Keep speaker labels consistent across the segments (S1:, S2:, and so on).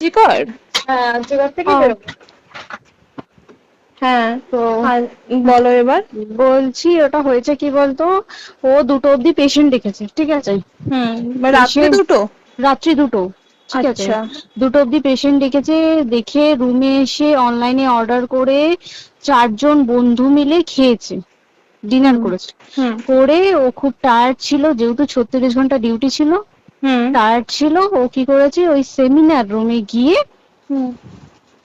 S1: জিকর
S2: হ্যাঁ জোগাড় থেকে
S1: ও।
S2: বেরোবো।
S1: হ্যাঁ
S2: তো
S1: আর বলো এবার।
S2: বলছি ওটা হয়েছে কি বলতো? ও দুটো অব্দি পেশেন্ট দেখেছে ঠিক আছে?
S1: হুম রাত্রে
S2: সে-
S1: দুটো?
S2: রাত্রি দুটো ঠিক আছে?
S1: আচ্ছা।
S2: দুটো অব্দি পেশেন্ট দেখেছে দেখে রুমে এসে অনলাইনে অর্ডার করে চারজন বন্ধু মিলে খেয়েছে ডিনার করেছে।
S1: হুম।
S2: করে ও খুব টায়ার্ড ছিল যেহেতু ছত্রিশ ঘণ্টা ডিউটি ছিল
S1: হুম।
S2: টায়ার্ড ছিল ও কি করেছে ওই সেমিনার রুমে গিয়ে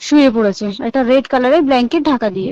S2: শুয়ে পড়েছে একটা রেড কালারের ব্ল্যাঙ্কেট ঢাকা দিয়ে।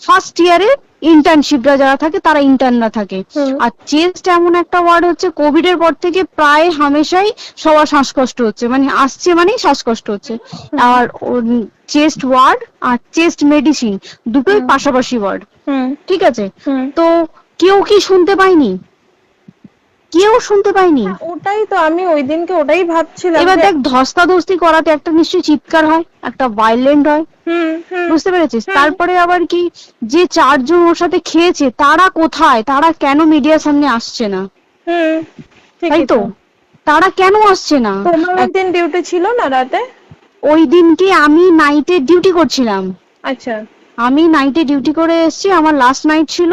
S2: ফার্স্ট ইয়ারে ইন্টার্নশিপরা যারা থাকে তারা ইন্টার্নরা থাকে। আর চেস্ট এমন একটা ওয়ার্ড হচ্ছে কোভিড এর পর থেকে প্রায় হামেশাই সবার শ্বাসকষ্ট হচ্ছে। মানে আসছে মানেই শ্বাসকষ্ট হচ্ছে। আর চেস্ট ওয়ার্ড আর চেস্ট মেডিসিন দুটোই পাশাপাশি ওয়ার্ড ঠিক আছে? তো কেউ কি শুনতে পায়নি? কেউ শুনতে পায়নি
S1: ওটাই তো আমি ওই দিনকে ওটাই ভাবছিলাম
S2: এবার দেখ ধস্তাধস্তি করাতে একটা নিশ্চয়ই চিৎকার হয় একটা ভাইলেন্ট হয়। বুঝতে পেরেছিস? তারপরে আবার কি যে চারজন ওর সাথে খেয়েছে তারা কোথায়? তারা কেন মিডিয়ার সামনে আসছে না? তাই তো? তারা কেন আসছে না?
S1: তোমার ওই দিন ডিউটি ছিল না রাতে?
S2: ওই দিনকে আমি নাইটে ডিউটি করছিলাম।
S1: আচ্ছা।
S2: আমি নাইটে ডিউটি করে এসেছি আমার লাস্ট নাইট ছিল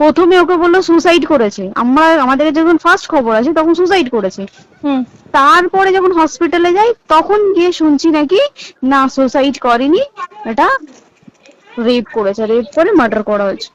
S2: প্রথমে ওকে বলল সুসাইড করেছে। আমরা আমাদের যখন ফার্স্ট খবর আছে তখন সুসাইড করেছে।
S1: হুম।
S2: তারপরে যখন হসপিটালে যাই তখন গিয়ে শুনছি নাকি না সুসাইড করেনি এটা রেপ করেছে। রেপ করে মার্ডার করা হয়েছে।